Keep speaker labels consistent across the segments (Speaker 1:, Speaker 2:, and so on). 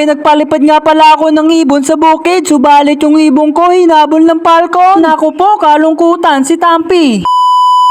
Speaker 1: ay nagpalipad nga pala ako ng ibon sa bukid. Subalit yung ibon ko hinabol ng palkon. Naku po, kalungkutan si Tampi.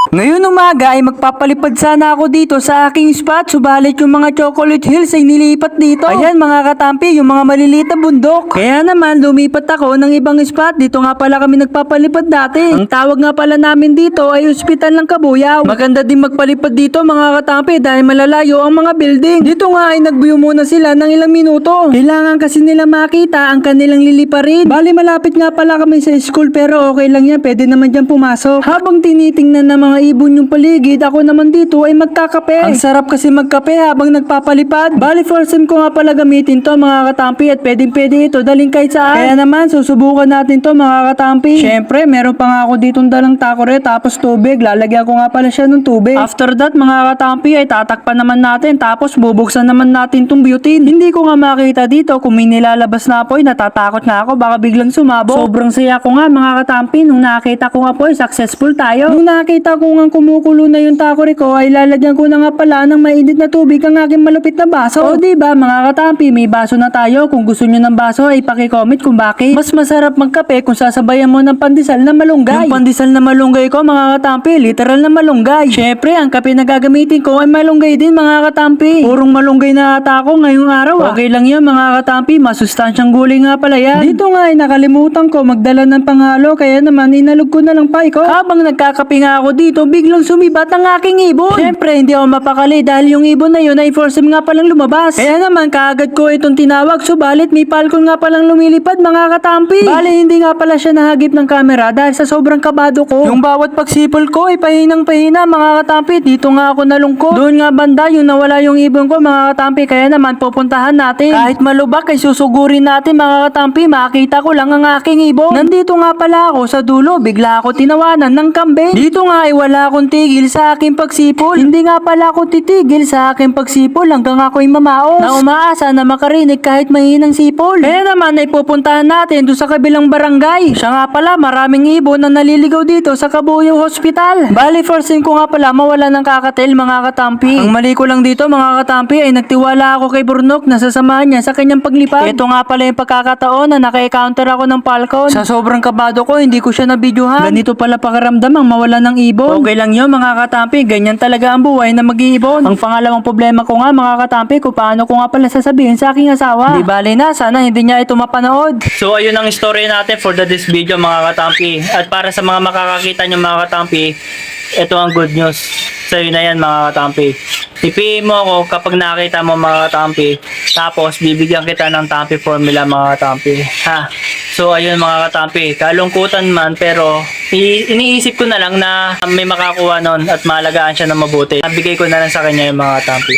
Speaker 1: Ngayon umaga ay magpapalipad sana ako dito sa aking spot subalit yung mga chocolate hills ay nilipat dito. Ayan mga katampi, yung mga maliliit na bundok. Kaya naman lumipat ako ng ibang spot. Dito nga pala kami nagpapalipad dati. Ang tawag nga pala namin dito ay Hospital ng Kabuyaw. Maganda din magpalipad dito mga katampi dahil malalayo ang mga building. Dito nga ay nagbuyo muna sila ng ilang minuto. Kailangan kasi nila makita ang kanilang liliparin. Bali malapit nga pala kami sa school pero okay lang yan. Pwede naman dyan pumasok. Habang tinitingnan ng mga ibon yung paligid, ako naman dito ay magkakape. Ang sarap kasi magkape habang nagpapalipad. Bali first time ko nga pala gamitin to mga katampi at pwedeng pwede ito daling kahit saan. Kaya naman susubukan natin to mga katampi. Syempre meron pa nga ako ditong dalang takore tapos tubig. Lalagyan ko nga pala siya ng tubig. After that mga katampi ay tatakpan naman natin tapos bubuksan naman natin tong butane. Hindi ko nga makita dito kung may nilalabas na apoy. Natatakot nga ako baka biglang sumabog. Sobrang saya ko nga mga katampi nung nakita ko nga po successful tayo. Nung nakita ko nga kumukulo na yung takore ko ay lalagyan ko na nga pala ng mainit na tubig ang aking malupit na baso. O di ba mga katampi may baso na tayo. Kung gusto nyo ng baso ay paki-comment kung bakit. Mas masarap magkape kung sasabayan mo ng pandesal na malunggay. Yung pandesal na malunggay ko mga katampi, literal na malunggay. Syempre ang kape na gagamitin ko ay malunggay din mga katampi. Purong malunggay na ata ako ngayong araw. ah. Okay lang yun mga katampi, masustansyang gulay nga pala yan. Dito nga ay nakalimutan ko magdala ng panghalo kaya naman inalog ko na lang pa ko. Habang nagkakape nga ako dito, biglang sumibat ang aking ibon. Syempre hindi ako mapakali dahil yung ibon na yun ay him nga palang lumabas. Kaya naman kaagad ko itong tinawag subalit may palkon nga palang lumilipad mga katampi. Bale hindi nga pala siya nahagip ng camera dahil sa sobrang kabado ko. Yung bawat pagsipol ko ay pahinang pahina mga katampi. Dito nga ako nalungkot. Doon nga banda yung nawala yung ibon ko mga katampi kaya naman pupuntahan natin. Kahit malubak ay susugurin natin mga katampi makita ko lang ang aking ibon. Nandito nga pala ako sa dulo bigla ako tinawanan ng kambing. Dito nga ay wala akong tigil sa aking pagsipol. Hindi nga pala ako titigil sa aking pagsipol hanggang ako'y mamaos. Na umaasa na makarinig kahit mahinang sipol. Kaya naman ay pupuntahan natin doon sa kabilang barangay. Siya nga pala maraming ibon na naliligaw dito sa Kabuyaw Hospital. Bali first thing ko nga pala mawala ng kakatel mga katampi. Ang mali ko lang dito mga katampi ay nagtiwala ako kay Burnok na sasamahan niya sa kanyang paglipad. Ito nga pala yung pagkakataon na naka-counter ako ng Falcon. Sa sobrang kabado ko hindi ko siya nabidyohan. Ganito pala pakaramdam ang mawala ng ibon. Okay lang yun mga katampi, ganyan talaga ang buhay na mag-iibon. Ang pangalawang problema ko nga mga katampi kung paano ko nga pala sasabihin sa aking asawa. Di bali na, sana hindi niya ito mapanood. So ayun ang story natin for the this video mga katampi. At para sa mga makakakita nyo mga katampi, ito ang good news. Sa'yo na yan mga katampi. Ipiin mo ako kapag nakita mo mga katampi. Tapos bibigyan kita ng tampi formula mga katampi. Ha? So ayun mga katampi. Kalungkutan man pero i- iniisip ko na lang na may makakuha nun at malagaan siya ng mabuti. Nabigay ko na lang sa kanya yung mga katampi.